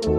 Всім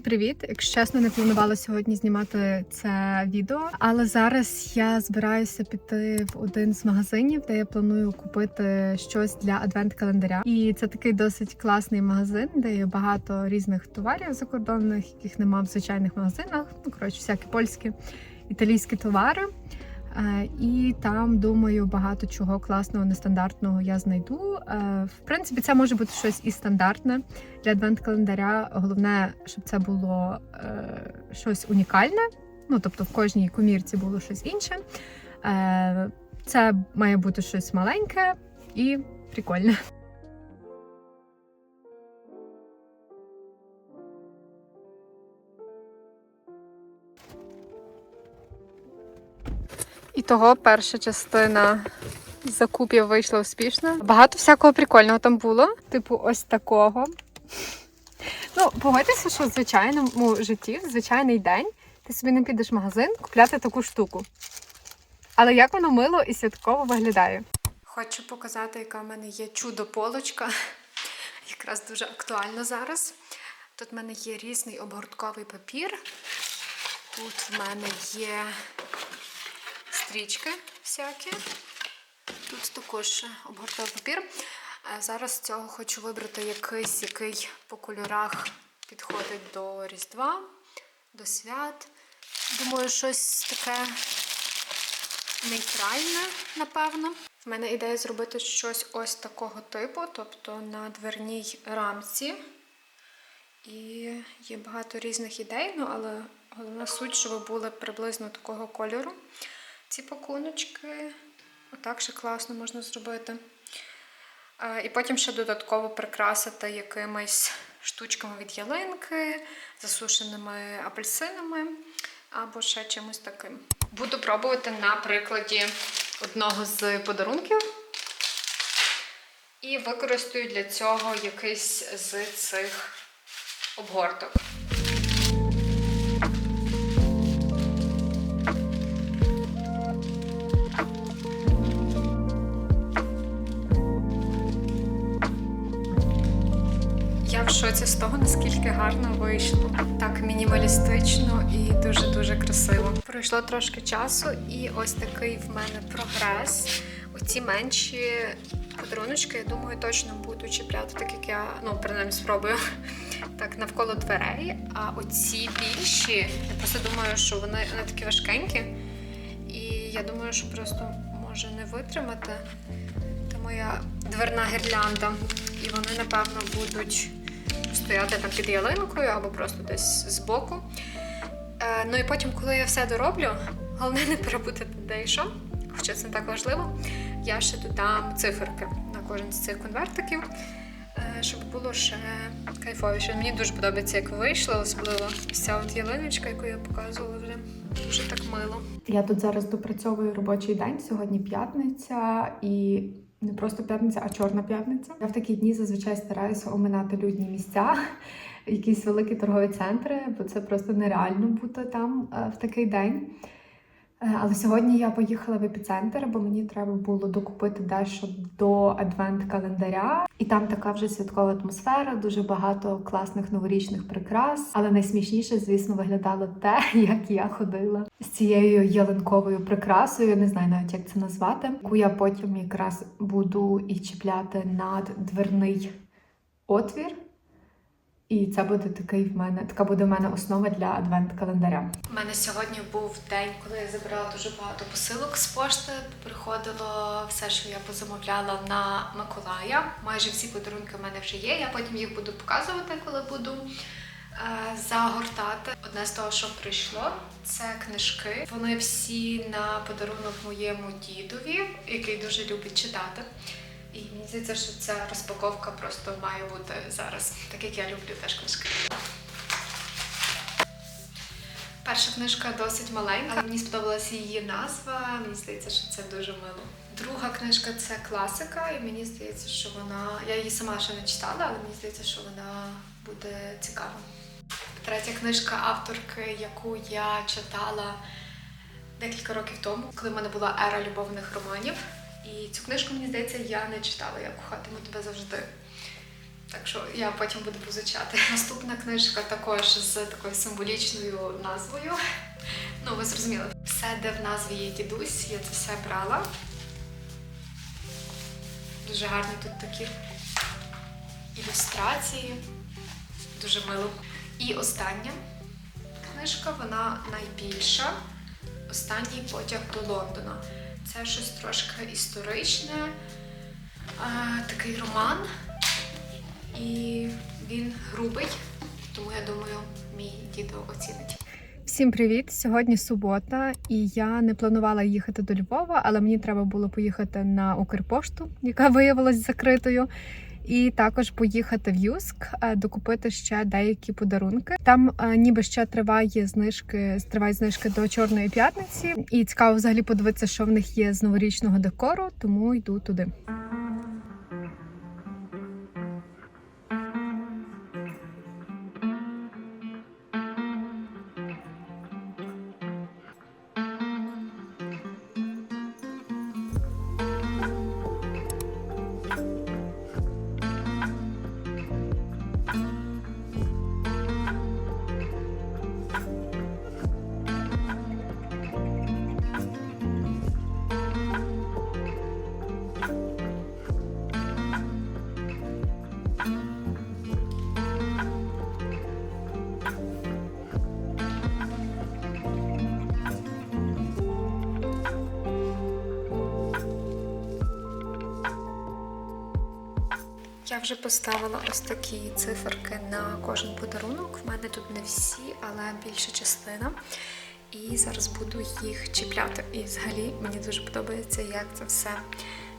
привіт! Якщо чесно, не планувала сьогодні знімати це відео, але зараз я збираюся піти в один з магазинів, де я планую купити щось для адвент-календаря. І це такий досить класний магазин, де є багато різних товарів закордонних, яких нема в звичайних магазинах. Ну коротше, всякі польські, італійські товари. Е, І там, думаю, багато чого класного, нестандартного я знайду. Е, В принципі, це може бути щось і стандартне для адвент-календаря. Головне, щоб це було е, щось унікальне. Ну, тобто в кожній комірці було щось інше. Це має бути щось маленьке і прикольне. І того перша частина закупів вийшла успішно. Багато всякого прикольного там було. Типу, ось такого. Ну, погодьтеся, що в звичайному житті, в звичайний день, ти собі не підеш в магазин купляти таку штуку. Але як воно мило і святково виглядає. Хочу показати, яка в мене є чудо-полочка. Якраз дуже актуально зараз. Тут в мене є різний обгортковий папір. Тут в мене є стрічки всякі. Тут також обгортовий папір. Е, Зараз з цього хочу вибрати якийсь, який по кольорах підходить до Різдва, до свят. Думаю, щось таке нейтральне, напевно. В мене ідея зробити щось ось такого типу, тобто на дверній рамці. І є багато різних ідей, ну але головна суть, щоб були приблизно такого кольору. Ці пакуночки. Отак ще класно можна зробити. Е, І потім ще додатково прикрасити якимись штучками від ялинки, засушеними апельсинами або ще чимось таким. Буду пробувати на прикладі одного з подарунків. І використаю для цього якийсь з цих обгорток. Я в шоці з того, наскільки гарно вийшло. Так мінімалістично і дуже-дуже красиво. Пройшло трошки часу, і ось такий в мене прогрес. Оці менші подаруночки, я думаю, точно буду чіпляти, так як я, ну, принаймні, спробую так навколо дверей. А оці більші, я просто думаю, що вони, вони такі важкенькі. І я думаю, що просто може не витримати. Це моя дверна гірлянда. І вони, напевно, будуть стояти там під ялинкою або просто десь збоку. Е, ну і потім, коли я все дороблю, головне не перепутати де і що, хоча це не так важливо, я ще додам циферки на кожен з цих конвертиків, е, щоб було ще кайфовіше. Мені дуже подобається, як вийшло, особливо ось ця от ялиночка, яку я показувала вже. Дуже так мило. Я тут зараз допрацьовую робочий день. Сьогодні п'ятниця і не просто п'ятниця, а чорна п'ятниця. Я в такі дні зазвичай стараюся оминати людні місця, якісь великі торгові центри, бо це просто нереально бути там е, в такий день. Е, Але сьогодні я поїхала в епіцентр, бо мені треба було докупити дещо до адвент-календаря. І там така вже святкова атмосфера, дуже багато класних новорічних прикрас. Але найсмішніше, звісно, виглядало те, як я ходила з цією ялинковою прикрасою. Не знаю навіть як це назвати, яку я потім якраз буду і чіпляти над дверний отвір. І це буде такий в мене, така буде в мене основа для адвент-календаря. У мене сьогодні був день, коли я забирала дуже багато посилок з пошти. Приходило все, що я позамовляла на Миколая. Майже всі подарунки в мене вже є. Я потім їх буду показувати, коли буду е, загортати. Одне з того, що прийшло, це книжки. Вони всі на подарунок моєму дідові, який дуже любить читати. І мені здається, що ця розпаковка просто має бути зараз, так як я люблю теж книжки. Перша книжка досить маленька, але мені сподобалася її назва. Мені здається, що це дуже мило. Друга книжка це класика, і мені здається, що вона. Я її сама ще не читала, але мені здається, що вона буде цікава. Третя книжка авторки, яку я читала декілька років тому, коли в мене була ера любовних романів. І цю книжку, мені здається, я не читала, я кохатиму тебе завжди. Так що я потім буду позичати. Наступна книжка також з такою символічною назвою. Ну, ви зрозуміли, все, де в назві є дідусь, я це все брала. Дуже гарні тут такі ілюстрації. Дуже мило. І остання книжка, вона найбільша. Останній потяг до Лондона. Це щось трошки історичне, такий роман. І він грубий, тому я думаю, мій дідо оцінить. Всім привіт! Сьогодні субота, і я не планувала їхати до Львова, але мені треба було поїхати на Укрпошту, яка виявилась закритою. І також поїхати в Юск, е, докупити ще деякі подарунки. Там е, ніби ще триває знижки, триває знижки до Чорної п'ятниці. І цікаво взагалі подивитися, що в них є з новорічного декору, тому йду туди. Я вже поставила ось такі циферки на кожен подарунок. В мене тут не всі, але більша частина. І зараз буду їх чіпляти. І взагалі мені дуже подобається, як це все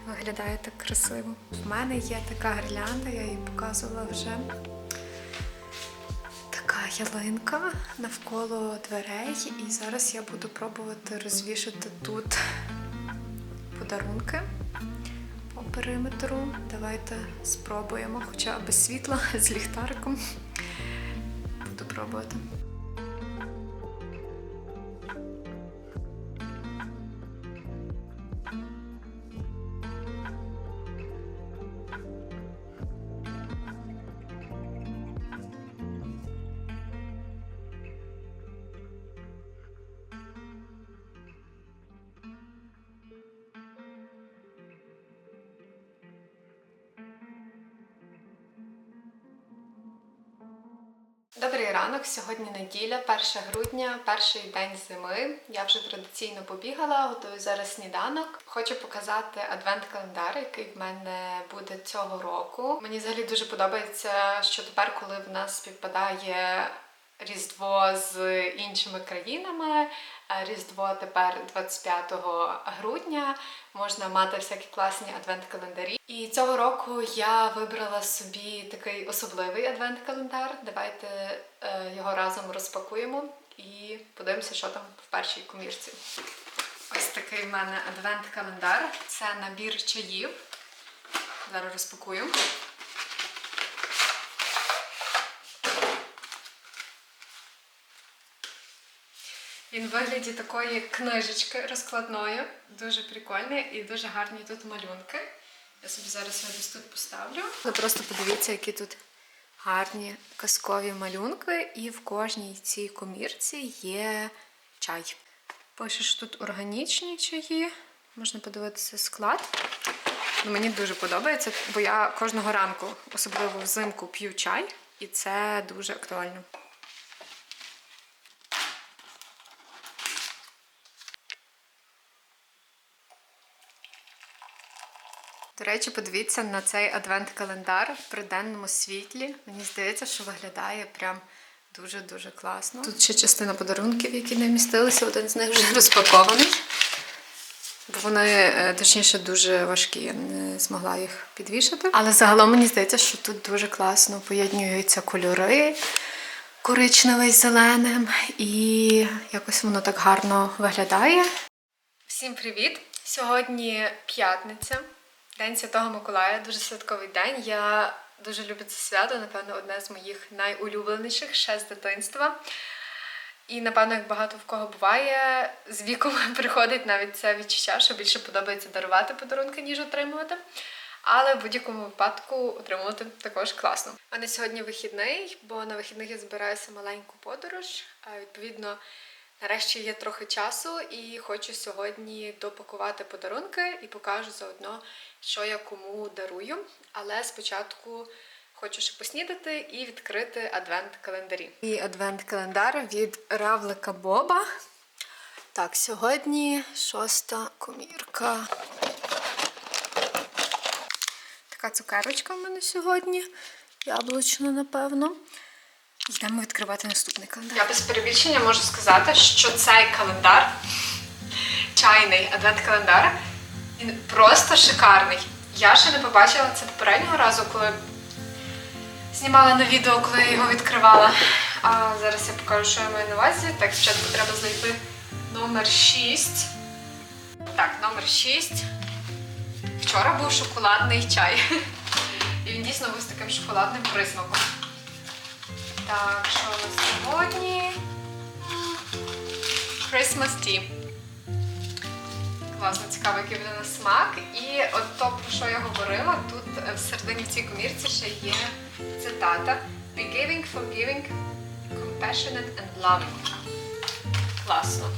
виглядає так красиво. В мене є така гірлянда, я її показувала вже. Така ялинка навколо дверей. І зараз я буду пробувати розвішати тут подарунки по периметру. Давайте спробуємо, хоча без світла, з ліхтариком. Буду пробувати. Добрий ранок. Сьогодні неділя, 1 грудня, перший день зими. Я вже традиційно побігала, готую зараз сніданок. Хочу показати адвент-календар, який в мене буде цього року. Мені взагалі дуже подобається, що тепер, коли в нас співпадає Різдво з іншими країнами. Різдво тепер 25 грудня. Можна мати всякі класні адвент-календарі. І цього року я вибрала собі такий особливий адвент-календар. Давайте е, його разом розпакуємо і подивимося, що там в першій комірці. Ось такий в мене адвент-календар. Це набір чаїв. Зараз розпакую. Він вигляді такої книжечки розкладної, дуже прикольний і дуже гарні тут малюнки. Я собі зараз його десь тут поставлю. Ви просто подивіться, які тут гарні казкові малюнки, і в кожній цій комірці є чай. Пише, тут органічні чаї, можна подивитися склад. Ну, мені дуже подобається, бо я кожного ранку, особливо взимку, п'ю чай, і це дуже актуально. До речі, подивіться на цей адвент-календар при денному світлі. Мені здається, що виглядає прям дуже-дуже класно. Тут ще частина подарунків, які не вмістилися, один з них вже розпакований. Бо вони, е, точніше, дуже важкі, я не змогла їх підвішати. Але загалом мені здається, що тут дуже класно поєднуються кольори коричневий з зеленим, і якось воно так гарно виглядає. Всім привіт! Сьогодні п'ятниця, День Святого Миколая, дуже святковий день. Я дуже люблю це свято, напевно, одне з моїх найулюбленіших ще з дитинства. І напевно, як багато в кого буває, з віком приходить навіть це відчуття, що більше подобається дарувати подарунки, ніж отримувати. Але в будь-якому випадку отримувати також класно. У мене сьогодні вихідний, бо на вихідних я збираюся маленьку подорож. Відповідно, нарешті є трохи часу, і хочу сьогодні допакувати подарунки і покажу заодно, що я кому дарую. Але спочатку хочу ще поснідати і відкрити адвент-календарі. І адвент-календар від Равлика Боба. Так, сьогодні шоста комірка. Така цукерочка в мене сьогодні. Яблучна, напевно. Йдемо відкривати наступний календар. Я без перебільшення можу сказати, що цей календар, чайний адвент-календар, він просто шикарний. Я ще не побачила це попереднього разу, коли знімала на відео, коли я його відкривала. А зараз я покажу, що я маю на увазі. Так, спочатку треба знайти номер 6. Так, номер 6. Вчора був шоколадний чай. І він дійсно був з таким шоколадним присмаком. Так, що у нас сьогодні? Christmas Tea. Класно, цікаво, який буде на смак. І от то, про що я говорила, тут е, всередині в цій комірці ще є цитата Be giving, forgiving, compassionate and loving. Класно.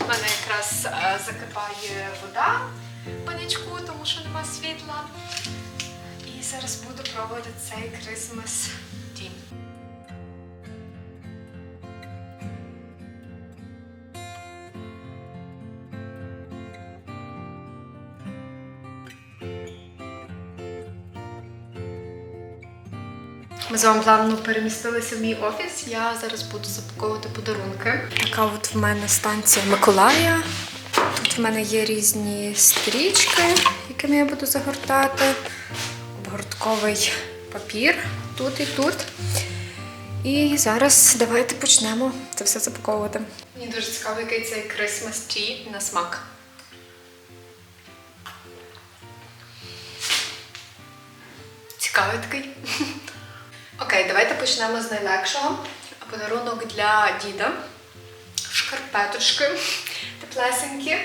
У мене якраз е, закипає вода в панячку, тому що нема світла. І зараз буду пробувати цей Christmas Tea. Ми з вами плавно перемістилися в мій офіс. Я зараз буду запаковувати подарунки. Така от в мене станція Миколая. Тут в мене є різні стрічки, якими я буду загортати. Обгортковий папір тут і тут. І зараз давайте почнемо це все запаковувати. Мені дуже цікаво, який цей Christmas Tea на смак. Цікавий такий. Окей, давайте почнемо з найлегшого. Подарунок для діда. Шкарпеточки теплесенькі.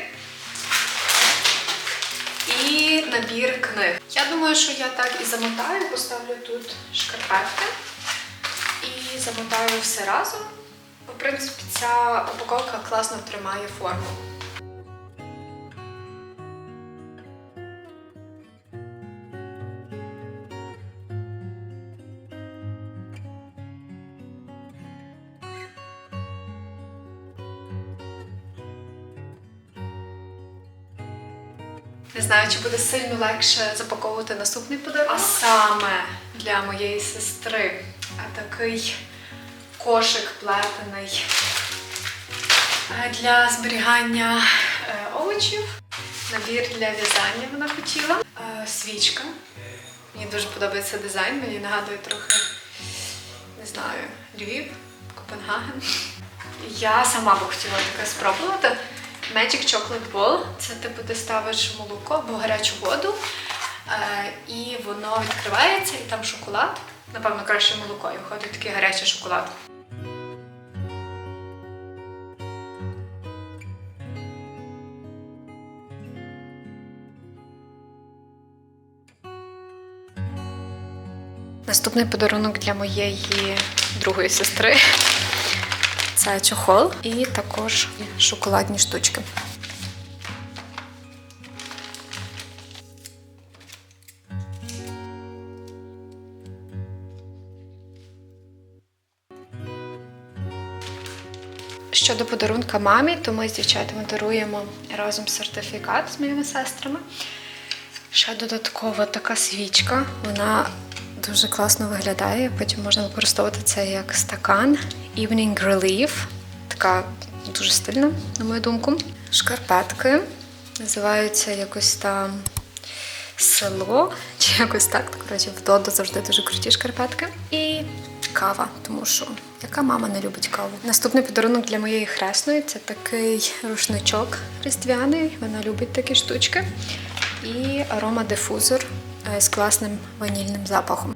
І набір книг. Я думаю, що я так і замотаю, поставлю тут шкарпетки і замотаю все разом. В принципі, ця упаковка класно тримає форму. Не знаю, чи буде сильно легше запаковувати наступний подарунок. А саме для моєї сестри такий кошик плетений е, для зберігання е, овочів. Набір для в'язання вона хотіла. Е, Свічка. Мені дуже подобається дизайн, мені нагадує трохи, не знаю, Львів, Копенгаген. Я сама би хотіла таке спробувати. Magic Chocolate Ball. Це типу ти ставиш молоко або гарячу воду, е, і воно відкривається, і там шоколад. Напевно, краще молоко, і виходить такий гарячий шоколад. Наступний подарунок для моєї другої сестри. Це чохол і також шоколадні штучки. Щодо подарунка мамі, то ми з дівчатами даруємо разом сертифікат з моїми сестрами. Ще додаткова така свічка. Вона дуже класно виглядає. Потім можна використовувати це як стакан. Evening Relief. Така дуже стильна, на мою думку. Шкарпетки. Називаються якось там село, чи якось так. Коротше, в Додо завжди дуже круті шкарпетки. І кава, тому що яка мама не любить каву. Наступний подарунок для моєї хресної це такий рушничок різдвяний. Вона любить такі штучки. І аромадифузор е, з класним ванільним запахом.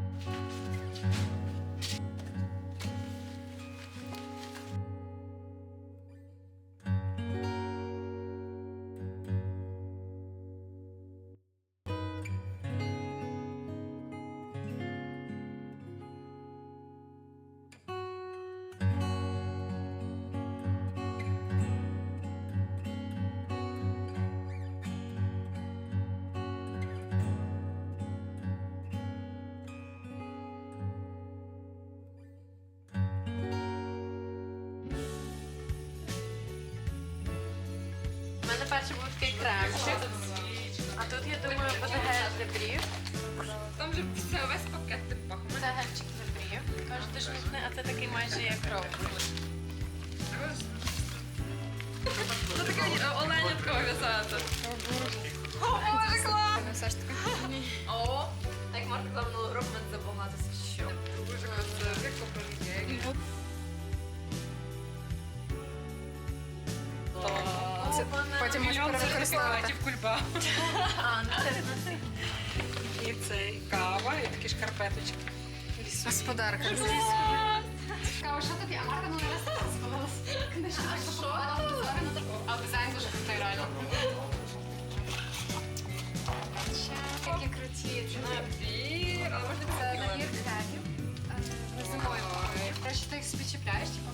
Перший був такий кремчик. А тут, я думаю, буде гель для брів. Там же все, весь пакет типу. Це гельчик для брів. Кажете, шмітне, а це такий майже як кров. Це таке оленя такого в'язати. О, боже, клас! Все ж таки. О, як Марта казав минулого року, мене забагато що. Дуже красиво. Як потім можеш перевикористовувати. кульба. А, це І цей кава, і такі шкарпеточки. Господарка. Цікаво, що тобі? А Марта ну не раз сподобалась. Книжка, а що? А дизайн дуже крутий, реально. Які круті. Набір, але можна Це такі набір кремів. е, Зимою. Коротше, ти їх собі чіпляєш, типу,